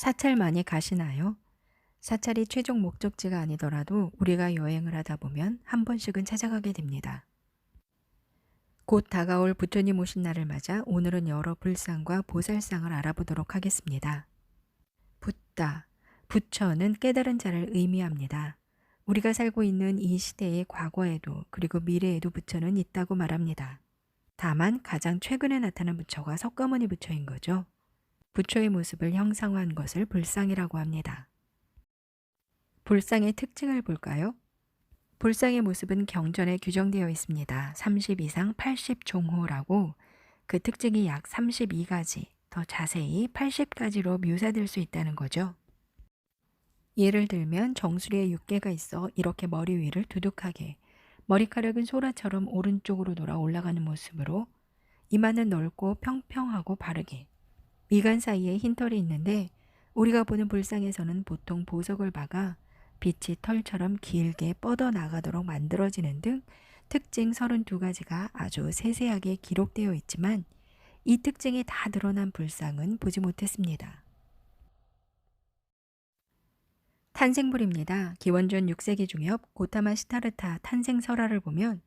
사찰 많이 가시나요? 사찰이 최종 목적지가 아니더라도 우리가 여행을 하다 보면 한 번씩은 찾아가게 됩니다. 곧 다가올 부처님 오신 날을 맞아 오늘은 여러 불상과 보살상을 알아보도록 하겠습니다. 붓다, 부처는 깨달은 자를 의미합니다. 우리가 살고 있는 이 시대의 과거에도 그리고 미래에도 부처는 있다고 말합니다. 다만 가장 최근에 나타난 부처가 석가모니 부처인 거죠. 부처의 모습을 형상화한 것을 불상이라고 합니다. 불상의 특징을 볼까요? 불상의 모습은 경전에 규정되어 있습니다. 30 이상 80 종호라고 그 특징이 약 32가지, 더 자세히 80가지로 묘사될 수 있다는 거죠. 예를 들면 정수리에 육개가 있어 이렇게 머리 위를 두둑하게, 머리카락은 소라처럼 오른쪽으로 돌아 올라가는 모습으로 이마는 넓고 평평하고 바르게, 미간 사이에 흰털이 있는데 우리가 보는 불상에서는 보통 보석을 박아 빛이 털처럼 길게 뻗어 나가도록 만들어지는 등 특징 32가지가 아주 세세하게 기록되어 있지만 이 특징이 다 드러난 불상은 보지 못했습니다. 탄생불입니다. 기원전 6세기 중엽 고타마 시타르타 탄생 설화를 보면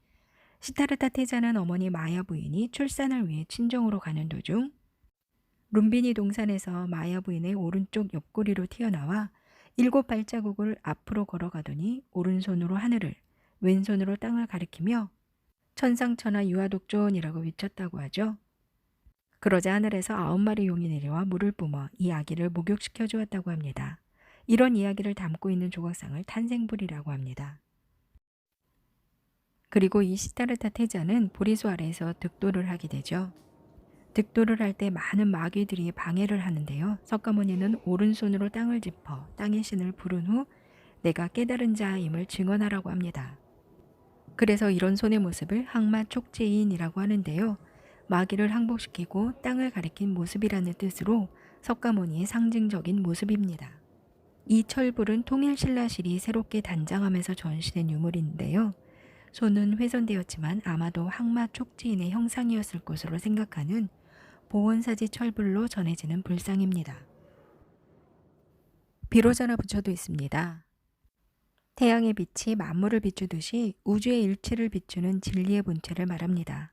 시타르타 태자는 어머니 마야 부인이 출산을 위해 친정으로 가는 도중 룸비니 동산에서 마야 부인의 오른쪽 옆구리로 튀어나와 일곱 발자국을 앞으로 걸어가더니 오른손으로 하늘을 왼손으로 땅을 가리키며 천상천하 유아독존이라고 외쳤다고 하죠. 그러자 하늘에서 아홉 마리 용이 내려와 물을 뿜어 이 아기를 목욕시켜 주었다고 합니다. 이런 이야기를 담고 있는 조각상을 탄생불이라고 합니다. 그리고 이 시타르타 태자는 보리수 아래에서 득도를 하게 되죠. 득도를 할 때 많은 마귀들이 방해를 하는데요. 석가모니는 오른손으로 땅을 짚어 땅의 신을 부른 후 내가 깨달은 자임을 증언하라고 합니다. 그래서 이런 손의 모습을 항마 촉제인이라고 하는데요. 마귀를 항복시키고 땅을 가리킨 모습이라는 뜻으로 석가모니의 상징적인 모습입니다. 이 철불은 통일신라실이 새롭게 단장하면서 전시된 유물인데요. 손은 훼손되었지만 아마도 항마 촉지인의 형상이었을 것으로 생각하는 보원사지 철불로 전해지는 불상입니다. 비로자나 부처도 있습니다. 태양의 빛이 만물을 비추듯이 우주의 일체를 비추는 진리의 본체를 말합니다.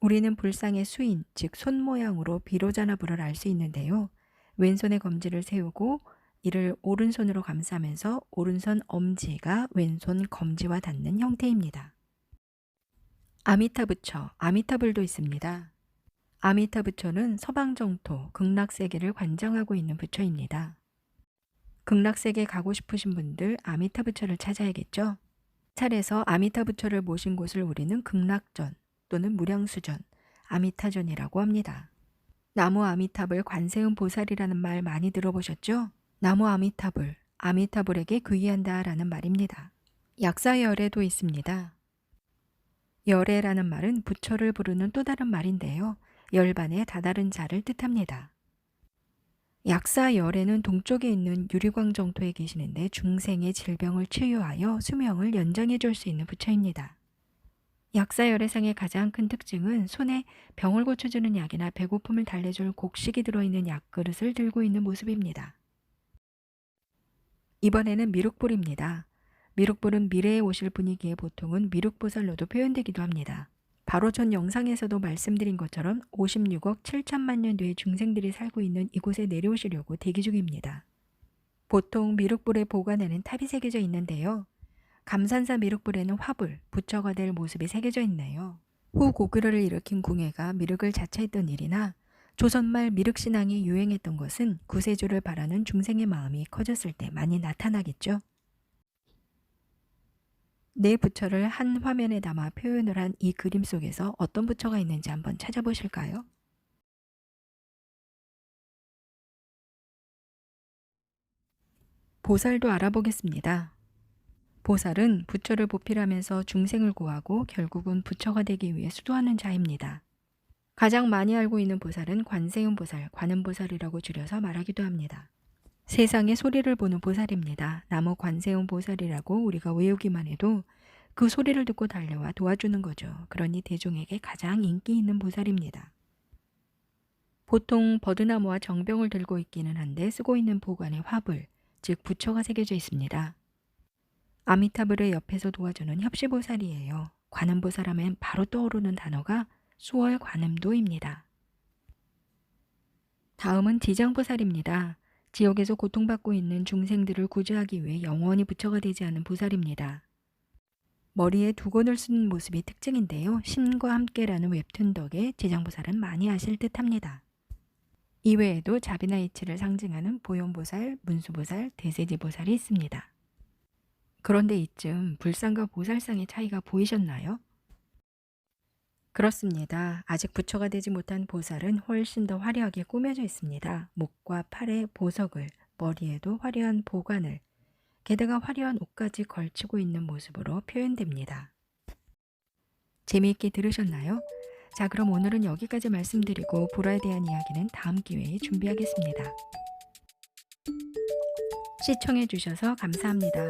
우리는 불상의 수인, 즉 손 모양으로 비로자나부를 알수 있는데요. 왼손에 검지를 세우고 이를 오른손으로 감싸면서 오른손 엄지가 왼손 검지와 닿는 형태입니다. 아미타 부처, 아미타불도 있습니다. 아미타 부처는 서방 정토 극락세계를 관장하고 있는 부처입니다. 극락세계 가고 싶으신 분들 아미타 부처를 찾아야겠죠? 차례에서 아미타 부처를 모신 곳을 우리는 극락전 또는 무량수전, 아미타전이라고 합니다. 나무 아미탑을 관세음 보살이라는 말 많이 들어보셨죠? 나무 아미탑을 아미타불에게 귀의한다 라는 말입니다. 약사열애도 있습니다. 열애라는 말은 부처를 부르는 또 다른 말인데요. 열반의 다다른 자를 뜻합니다. 약사열애는 동쪽에 있는 유리광 정토에 계시는데 중생의 질병을 치유하여 수명을 연장해 줄 수 있는 부처입니다. 약사 열애상의 가장 큰 특징은 손에 병을 고쳐주는 약이나 배고픔을 달래줄 곡식이 들어있는 약그릇을 들고 있는 모습입니다. 이번에는 미륵불입니다. 미륵불은 미래에 오실 분이기에 보통은 미륵보살로도 표현되기도 합니다. 바로 전 영상에서도 말씀드린 것처럼 56억 7천만 년 뒤에 중생들이 살고 있는 이곳에 내려오시려고 대기 중입니다. 보통 미륵불의 보관에는 탑이 새겨져 있는데요. 감산사 미륵불에는 화불, 부처가 될 모습이 새겨져 있네요. 후 고구려를 일으킨 궁예가 미륵을 자처했던 일이나 조선말 미륵신앙이 유행했던 것은 구세주를 바라는 중생의 마음이 커졌을 때 많이 나타나겠죠. 내 부처를 한 화면에 담아 표현을 한 이 그림 속에서 어떤 부처가 있는지 한번 찾아보실까요? 보살도 알아보겠습니다. 보살은 부처를 보필하면서 중생을 구하고 결국은 부처가 되기 위해 수도하는 자입니다. 가장 많이 알고 있는 보살은 관세음 보살, 관음보살이라고 줄여서 말하기도 합니다. 세상의 소리를 보는 보살입니다. 나무 관세음 보살이라고 우리가 외우기만 해도 그 소리를 듣고 달려와 도와주는 거죠. 그러니 대중에게 가장 인기 있는 보살입니다. 보통 버드나무와 정병을 들고 있기는 한데 쓰고 있는 보관에 화불, 즉 부처가 새겨져 있습니다. 아미타불의 옆에서 도와주는 협시보살이에요. 관음보살 하면 바로 떠오르는 단어가 수월 관음도입니다. 다음은 지장보살입니다. 지옥에서 고통받고 있는 중생들을 구제하기 위해 영원히 부처가 되지 않은 보살입니다. 머리에 두건을 쓴 모습이 특징인데요. 신과 함께라는 웹툰 덕에 지장보살은 많이 아실 듯합니다. 이외에도 자비나 이치를 상징하는 보현보살, 문수보살, 대세지보살이 있습니다. 그런데 이쯤 불상과 보살상의 차이가 보이셨나요? 그렇습니다. 아직 부처가 되지 못한 보살은 훨씬 더 화려하게 꾸며져 있습니다. 목과 팔에 보석을, 머리에도 화려한 보관을, 게다가 화려한 옷까지 걸치고 있는 모습으로 표현됩니다. 재미있게 들으셨나요? 자, 그럼 오늘은 여기까지 말씀드리고 보라에 대한 이야기는 다음 기회에 준비하겠습니다. 시청해주셔서 감사합니다.